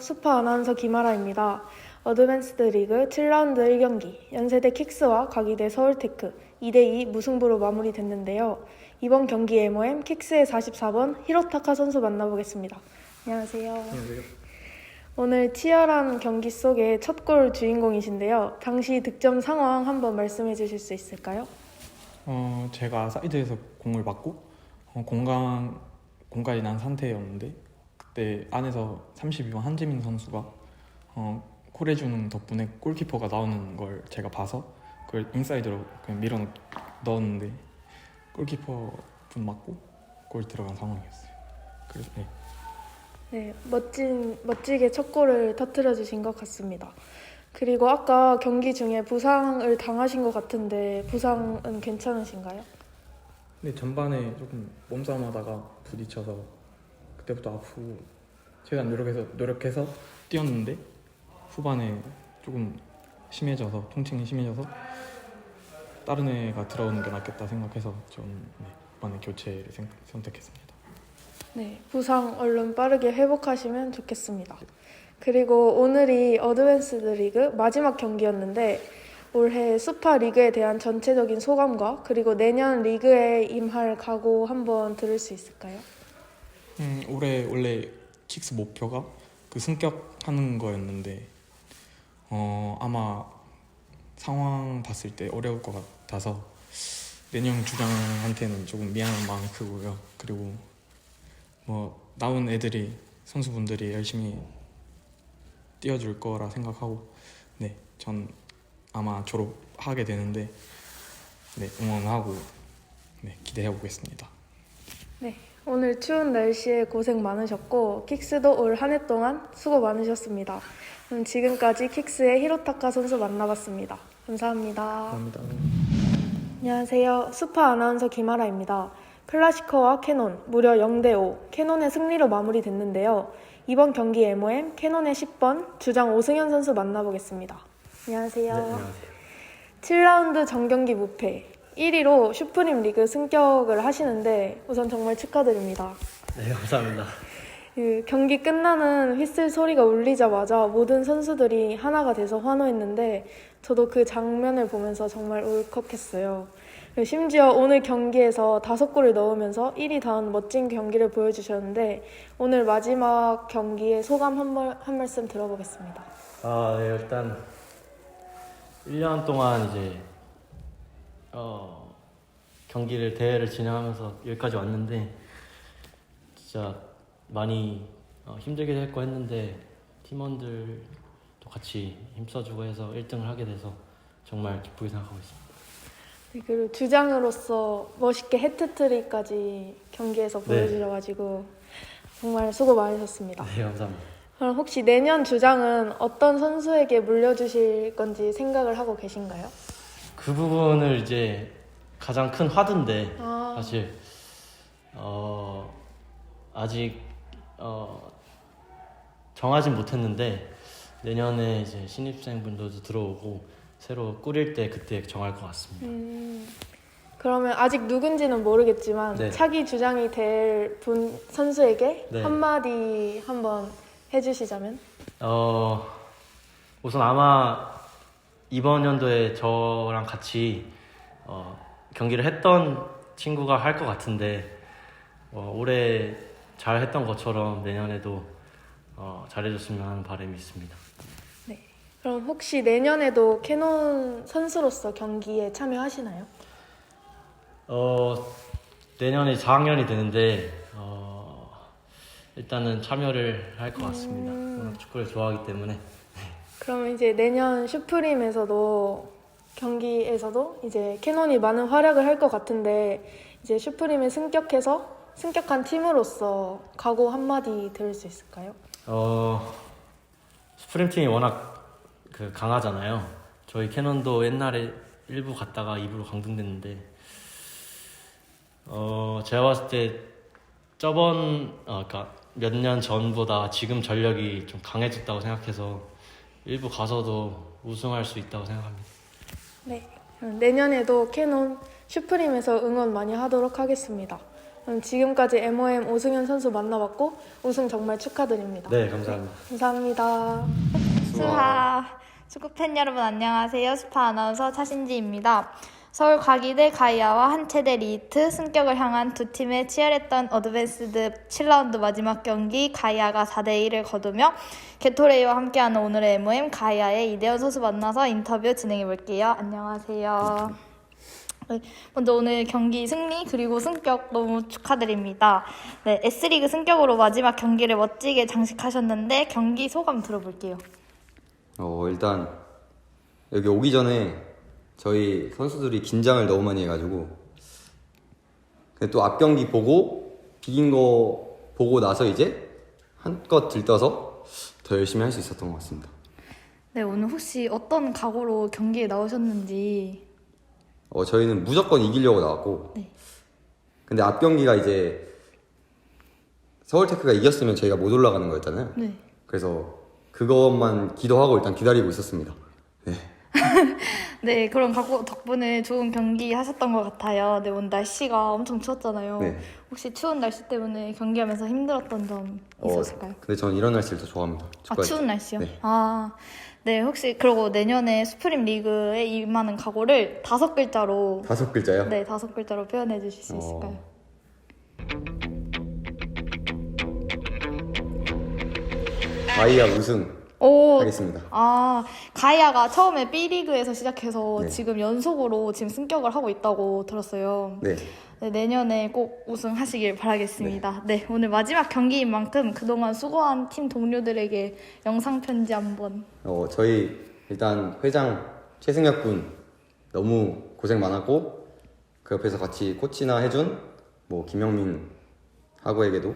수파 아나운서 김아라입니다. 어드밴스드 리그 7라운드 1경기 연세대 킥스와 각이대 서울테크 2대2 무승부로 마무리됐는데요. 이번 경기 MOM 킥스의 44번 히로타카 선수 만나보겠습니다. 안녕하세요. 안녕하세요. 오늘 치열한 경기 속의 첫 골 주인공이신데요. 당시 득점 상황 한번 말씀해 주실 수 있을까요? 어, 제가 사이드에서 공을 맞고 어, 공간 공간이 난 상태였는데 그때 안에서 32번 한지민 선수가 어, 콜해주는 덕분에 골키퍼가 나오는 걸 제가 봐서 그걸 인사이드로 그냥 밀어 넣었는데 골키퍼 분 맞고 골 들어간 상황이었어요. 그래서 네. 네, 멋진 멋지게 첫 골을 터뜨려 주신 것 같습니다. 그리고 아까 경기 중에 부상을 당하신 것 같은데 부상은 괜찮으신가요? 근데 전반에 조금 몸싸움하다가 부딪혀서 그때부터 아프고 최대한 노력해서 노력해서 뛰었는데 후반에 조금 심해져서 통증이 심해져서 다른 애가 들어오는 게 낫겠다 생각해서 전 네, 이번에 교체를 생- 선택했습니다. 네, 부상 얼른 빠르게 회복하시면 좋겠습니다. 그리고 오늘이 어드밴스드 리그 마지막 경기였는데 올해 수파 리그에 대한 전체적인 소감과 그리고 내년 리그에 임할 각오 한번 들을 수 있을까요? 음, 올해 원래 킥스 목표가 그 승격하는 거였는데 어, 아마 상황 봤을 때 어려울 것 같아서 내년 주장한테는 조금 미안한 마음이 크고요. 그리고 뭐 나온 애들이 선수분들이 열심히 뛰어줄 거라 생각하고 네, 전 아마 졸업하게 되는데 네, 응원하고 네, 기대해 보겠습니다. 네, 오늘 추운 날씨에 고생 많으셨고 킥스도 올 한 해 동안 수고 많으셨습니다. 그럼 지금까지 킥스의 히로타카 선수 만나봤습니다. 감사합니다. 감사합니다. 안녕하세요. 수파 아나운서 김아라입니다. 클라시커와 캐논 무려 0대 5 캐논의 승리로 마무리됐는데요. 이번 경기 MOM 캐논의 10번 주장 오승현 선수 만나보겠습니다. 안녕하세요. 7라운드 정경기 무패 1위로 슈프림 리그 승격을 하시는데 우선 정말 축하드립니다. 네, 감사합니다. 그 경기 끝나는 휘슬 소리가 울리자마자 모든 선수들이 하나가 돼서 환호했는데 저도 그 장면을 보면서 정말 울컥했어요. 그리고 심지어 오늘 경기에서 다섯 골을 넣으면서 1위 다운 멋진 경기를 보여주셨는데 오늘 마지막 경기의 소감 한, 말, 한 말씀 들어보겠습니다. 아, 네, 일단 1년 동안 이제 어, 경기를 대회를 진행하면서 여기까지 왔는데 진짜 많이 어, 힘들게 했고 했는데 팀원들도 같이 힘써주고 해서 1등을 하게 돼서 정말 기쁘게 생각하고 있습니다. 네, 그리고 주장으로서 멋있게 해트트릭까지 경기에서 네. 보여주셔가지고 정말 수고 많으셨습니다. 네, 감사합니다. 그럼 혹시 내년 주장은 어떤 선수에게 물려주실 건지 생각을 하고 계신가요? 그 부분을 이제 가장 큰 화두인데 아, 사실 어, 아직 어, 정하진 못했는데 내년에 이제 신입생분들도 들어오고 새로 꾸릴 때 그때 정할 것 같습니다. 음, 그러면 아직 누군지는 모르겠지만 네. 차기 주장이 될 분 선수에게 네. 한마디 한번 해주시자면 어, 우선 아마 이번 연도에 저랑 같이 어, 경기를 했던 친구가 할 것 같은데 어, 올해 잘 했던 것처럼 내년에도 어, 잘해줬으면 하는 바람이 있습니다. 그럼 혹시 내년에도 캐논 선수로서 경기에 참여하시나요? 어, 내년에 4학년이 되는데 어, 일단은 참여를 할 것 같습니다. 음. 워낙 축구를 좋아하기 때문에 그러면 이제 내년 슈프림에서도 경기에서도 이제 캐논이 많은 활약을 할 것 같은데 이제 슈프림에 승격해서 승격한 팀으로서 각오 한마디 들을 수 있을까요? 어, 스프림 팀이 워낙 그 강하잖아요. 저희 캐논도 옛날에 1부 갔다가 2부로 강등됐는데 어, 제가 봤을 때 저번 어, 그러니까 몇 년 전보다 지금 전력이 좀 강해졌다고 생각해서 1부 가서도 우승할 수 있다고 생각합니다. 네. 그럼 내년에도 캐논 슈프림에서 응원 많이 하도록 하겠습니다. 그럼 지금까지 MOM 오승현 선수 만나봤고 우승 정말 축하드립니다. 네, 감사합니다. 감사합니다. 수하 축구팬 여러분 안녕하세요. 수파 아나운서 차신지입니다. 서울 과기대 가이아와 한체대 리히트 승격을 향한 두 팀의 치열했던 어드밴스드 7라운드 마지막 경기 가이아가 4대 1을 거두며 게토레이와 함께하는 오늘의 MOM 가이아의 이대현 선수 만나서 인터뷰 진행해 볼게요. 안녕하세요. 네, 먼저 오늘 경기 승리 그리고 승격 너무 축하드립니다. 네, S리그 승격으로 마지막 경기를 멋지게 장식하셨는데 경기 소감 들어볼게요. 어, 일단 여기 오기 전에 저희 선수들이 긴장을 너무 많이 해가지고 근데 또 앞 경기 보고 비긴 거 보고 나서 이제 한껏 들떠서 더 열심히 할 수 있었던 것 같습니다. 네, 오늘 혹시 어떤 각오로 경기에 나오셨는지. 어, 저희는 무조건 이기려고 나왔고 네. 근데 앞 경기가 이제 서울테크가 이겼으면 저희가 못 올라가는 거였잖아요. 네. 그래서 그것만 기도하고 일단 기다리고 있었습니다. 네. 네, 그런 각오 덕분에 좋은 경기 하셨던 것 같아요. 네, 오늘 날씨가 엄청 추웠잖아요. 네. 혹시 추운 날씨 때문에 경기하면서 힘들었던 점 있었을까요? 어, 근데 저는 이런 날씨를 더 좋아합니다. 아. 추운 날씨요? 네. 아, 네, 혹시 그리고 내년에 스프림 리그에 임하는 각오를 다섯 글자로 다섯 글자요? 네, 다섯 글자로 표현해 주실 수 어. 있을까요? 아이야 우승 오, 하겠습니다. 아, 가이아가 처음에 B리그에서 시작해서 네. 지금 연속으로 지금 승격을 하고 있다고 들었어요. 네. 네, 내년에 꼭 우승하시길 바라겠습니다. 네. 오늘 마지막 경기인 만큼 그동안 수고한 팀 동료들에게 영상 편지 한번. 어, 저희 일단 회장 최승혁 군 너무 고생 많았고 그 옆에서 같이 코치나 해준 뭐 김영민 하고에게도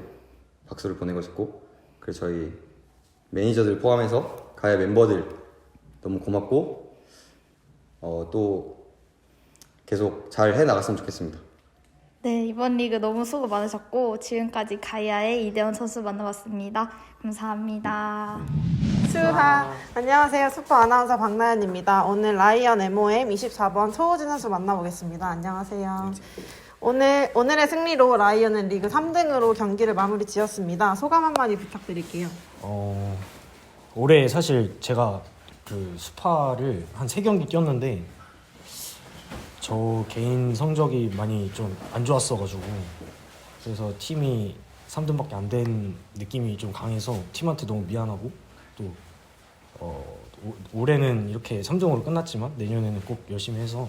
박수를 보내고 싶고 그리고 저희 매니저들 포함해서 가야 멤버들 너무 고맙고 어, 또 계속 잘 해 나갔으면 좋겠습니다. 네, 이번 리그 너무 수고 많으셨고 지금까지 가이아의 이대원 선수 만나봤습니다. 감사합니다. 수하 안녕하세요 슈퍼 아나운서 박나연입니다 오늘 라이언 MOM 24번 초호진 선수 만나보겠습니다 안녕하세요 오늘 오늘의 승리로 라이언은 리그 3등으로 경기를 마무리 지었습니다. 소감 한마디 부탁드릴게요. 어, 올해 사실 제가 그 스파를 한 세 경기 뛰었는데 저 개인 성적이 많이 좀 안 좋았어가지고 그래서 팀이 3등밖에 안 된 느낌이 좀 강해서 팀한테 너무 미안하고 또 어, 오- 올해는 이렇게 3등으로 끝났지만 내년에는 꼭 열심히 해서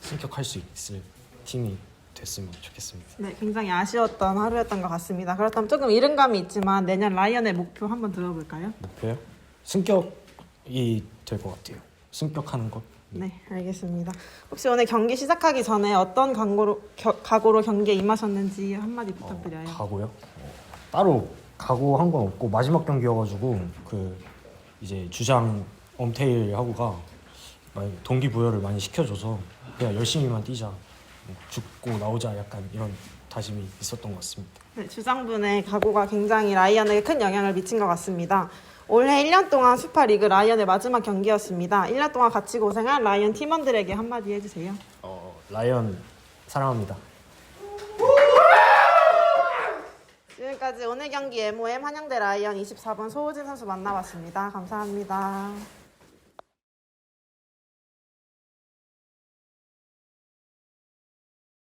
승격할 수 있을 팀이 됐으면 좋겠습니다. 네 굉장히 아쉬웠던 하루였던 것 같습니다 그렇다면 조금 이른 감이 있지만 내년 라이언의 목표 한번 들어볼까요? 목표요? 승격이 될 것 같아요. 승격하는 것. 네 알겠습니다 혹시 오늘 경기 시작하기 전에 어떤 각오로, 겨, 각오로 경기에 임하셨는지 한마디 부탁드려요 가고요. 어, 따로 가고 한건 없고 마지막 경기여가지고 그 이제 주장 엄테일 하고가 동기부여를 많이 시켜줘서 그냥 열심히만 뛰자, 뭐 죽고 나오자 약간 이런 다짐이 있었던 것 같습니다. 네, 주장분의 각오가 굉장히 라이언에게 큰 영향을 미친 것 같습니다. 올해 1년 동안 슈퍼리그 라이언의 마지막 경기였습니다. 1년 동안 같이 고생한 라이언 팀원들에게 한마디 해주세요. 어, 라이언 사랑합니다. 지금까지 오늘 경기 MOM 한양대 라이언 24번 소호진 선수 만나봤습니다. 감사합니다.